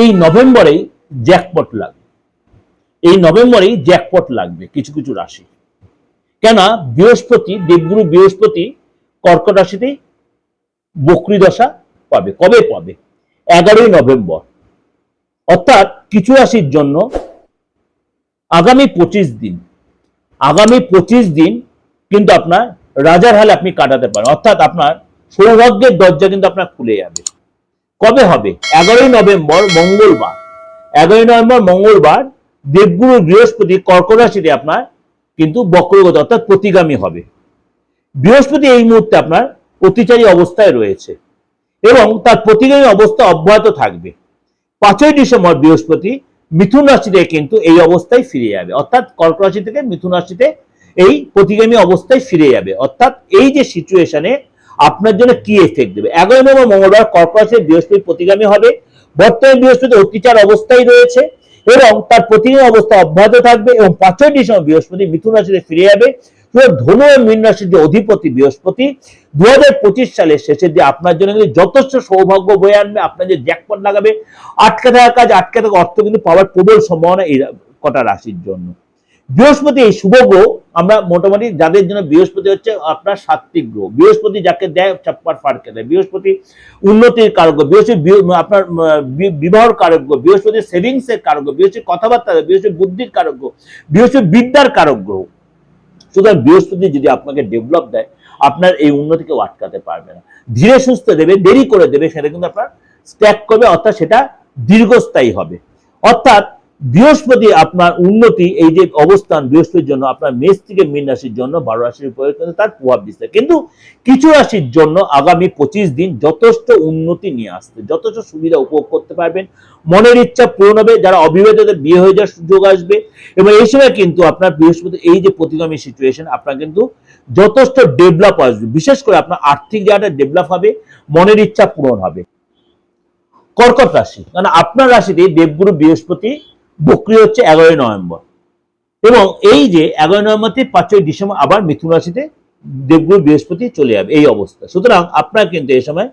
এই নভেম্বরেই জ্যাকপট লাগবে। এই নভেম্বরেই জ্যাকপট লাগবে কিছু কিছু রাশি। কেন বৃহস্পতি, দেবগুরু বৃহস্পতি কর্কট রাশিতেই বকরি দশা পাবে। কবে পাবে? এগারোই নভেম্বর। অর্থাৎ কিছু রাশির জন্য আগামী পঁচিশ দিন, আগামী পঁচিশ দিন কিন্তু আপনার রাজার হালে আপনি কাটাতে পারেন। অর্থাৎ আপনার সৌভাগ্যের দরজা কিন্তু আপনার খুলে যাবে। কবে হবে? এগারোই নভেম্বর মঙ্গলবার। এগারোই নভেম্বর মঙ্গলবার দেবগুরু বৃহস্পতি কর্কট রাশিতে আপনার কিন্তু বক্রগত অর্থাৎ প্রতিগামী হবে। বৃহস্পতি এই মুহূর্তে আপনার অতিচারী অবস্থায় রয়েছে এবং তার প্রতিগামী অবস্থা অব্যাহত থাকবে। পাঁচই ডিসেম্বর বৃহস্পতি মিথুন রাশিতে কিন্তু এই অবস্থায় ফিরে যাবে। অর্থাৎ কর্ক রাশি থেকে মিথুন রাশিতে এই প্রতিগামী অবস্থায় ফিরে যাবে। অর্থাৎ এই যে সিচুয়েশনে আপনার জন্য কি এফেক্ট দেবে? এগারো নম্বর মঙ্গলবার কর্ক রাশিতে বৃহস্পতি প্রতিগামী হবে। বর্তমানে বৃহস্পতি অত্যাচার অবস্থায় রয়েছে এবং তার প্রতিগামী অবস্থা অব্যাহত থাকবে এবং পাঁচই ডিসেম্বর বৃহস্পতি মিথুন রাশিতে ফিরে যাবে। ধনু ও মীন রাশির যে অধিপতি বৃহস্পতি দু হাজার পঁচিশ সালের শেষের দিয়ে আপনার জন্য কিন্তু যথেষ্ট সৌভাগ্য বয়ে আনবে, আপনার যে জ্যাকপট লাগাবে। আটকে থাকা কাজ, আটকে থাকা অর্থ কিন্তু পাওয়ার প্রবল সম্ভাবনা এই কটা রাশির জন্য। বৃহস্পতি এই শুভ গ্রহ, আমরা মোটামুটি যাদের জন্য বৃহস্পতি হচ্ছে আপনার সাত্বিক গ্রহ। বৃহস্পতি যাকে দেয়, চাপ্পার ফাড়কে দেয়। বৃহস্পতি উন্নতির কারক বৃহস্পতি আপনার বিবাহর কারক বৃহস্পতি সেভিংস এর কারক বৃহস্পতি কথাবার্তা, বৃহস্পতি বুদ্ধির কারক বৃহস্পতি বিদ্যার কারক গ্রহ। সুতরাং বৃহস্পতি যদি আপনাকে ডেভেলপ দেয়, আপনার এই উন্নতি কেউ আটকাতে পারবে না। ধীরে সুস্থ দেবে, দেরি করে দেবে, সেটা কিন্তু আপনার স্ট্যাক করবে, অর্থাৎ সেটা দীর্ঘস্থায়ী হবে। অর্থাৎ বৃহস্পতি আপনার উন্নতি, এই যে অবস্থান বৃহস্পতির জন্য, আপনার মেষ থেকে মীন রাশির জন্য, বারো রাশির উপরে তার প্রভাব বিস্তার কিন্তু কিছু রাশির জন্য আগামী পঁচিশ দিন যথেষ্ট উন্নতি নিয়ে আসতে যথেষ্ট সুবিধা উপভোগ করতে পারবেন। মনের ইচ্ছা পূরণ হবে, যারা অবিবাহিতদের বিয়ে হয়ে যাওয়ার সুযোগ আসবে। এবং এই সময় কিন্তু আপনার বৃহস্পতি, এই যে প্রতিগামী সিচুয়েশন আপনার কিন্তু যথেষ্ট ডেভেলপ আসবে। বিশেষ করে আপনার আর্থিক জায়গাটা ডেভেলপ হবে, মনের ইচ্ছা পূরণ হবে। কর্কট রাশি কারণ আপনার রাশিতে দেবগুরু বৃহস্পতি বক্রি হচ্ছে এগারোই নভেম্বর। এবং এই যে এগারোই নভেম্বর থেকে পাঁচই ডিসেম্বর আবার মিথুন রাশিতে দেবগুরু বৃহস্পতি চলে যাবে, এই অবস্থা। সুতরাং আপনার কিন্তু এই সময়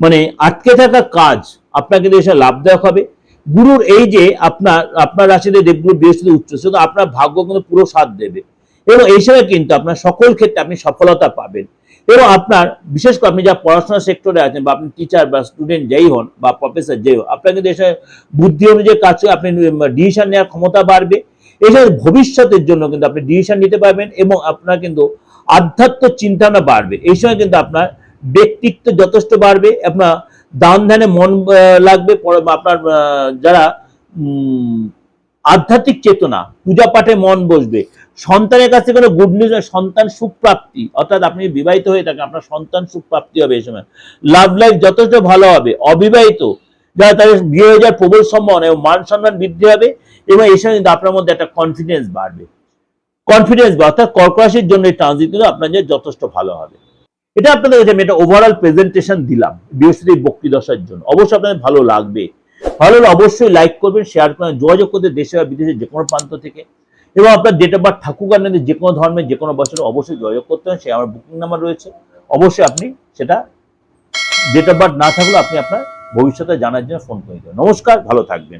মানে আটকে থাকা কাজ আপনার কিন্তু এই লাভদায়ক হবে। গুরুর এই যে আপনার আপনার রাশিতে দেবগুরু বৃহস্পতি উচ্চ সুতরাং আপনার ভাগ্য কিন্তু পুরো সাথ দেবে। এবং এই সময় কিন্তু আপনার সকল ক্ষেত্রে আপনি সফলতা পাবেন। এবং আপনার, বিশেষ করে আপনি যা পড়াশোনা সেক্টরে আছেন বা আপনি টিচার বা স্টুডেন্ট যেই হন বা প্রফেসর যেই হন, আপনার কিন্তু এসে বুদ্ধি অনুযায়ী কাজ আপনি ডিসিশন নেওয়ার ক্ষমতা বাড়বে। এছাড়া ভবিষ্যতের জন্য কিন্তু আপনি ডিসিশন নিতে পারবেন এবং আপনার কিন্তু আধ্যাত্ম চিন্তানা বাড়বে। এই সময় কিন্তু আপনার ব্যক্তিত্ব যথেষ্ট বাড়বে, আপনার দান ধ্যানে মন লাগবে আপনার যারা আধ্যাত্মিক চেতনা, পূজা পাঠে মন বসবে সন্তানের কাছে কোনো গুড নিউজ সন্তান সুপ্রাপ্তি অর্থাৎ আপনি বিবাহিত হয়ে থাকেন, আপনার সন্তান সুপ্রাপ্তি হবে এই সময়। লাভ লাইফ যথেষ্ট ভালো হবে, অবিবাহিত। যারা তাদের বিয়ে হয়ে যাওয়ার প্রবল সম্ভাবনা এবং মান সম্মান বৃদ্ধি হবে এবং এই সময় কিন্তু আপনার মধ্যে একটা কনফিডেন্স বাড়বে। কনফিডেন্স বা অর্থাৎ কর্ক রাশির জন্য এই ট্রানজিট কিন্তু আপনার জন্য যথেষ্ট ভালো হবে। এটা আপনাদের কাছে আমি একটা ওভারঅল প্রেজেন্টেশন দিলাম, বৃহস্পতি বক্তি দশার জন্য। অবশ্যই আপনাদের ভালো লাগবে। ভালো অবশ্যই লাইক করবেন শেয়ার করবেন, যোগাযোগ করতে দেশে বা বিদেশে যে কোনো প্রান্ত থেকে। এবং আপনার ডেট অফ বার্থ থাকুক আর যে কোনো ধর্মের যে কোনো বছরে অবশ্যই যোগাযোগ করতে হবে, সে আমার বুকিং নাম্বার রয়েছে। অবশ্যই আপনি সেটা ডেট অফ বার্থ না থাকলে আপনি আপনার ভবিষ্যতে জানার জন্য ফোন করে দেবেন। নমস্কার, ভালো থাকবেন।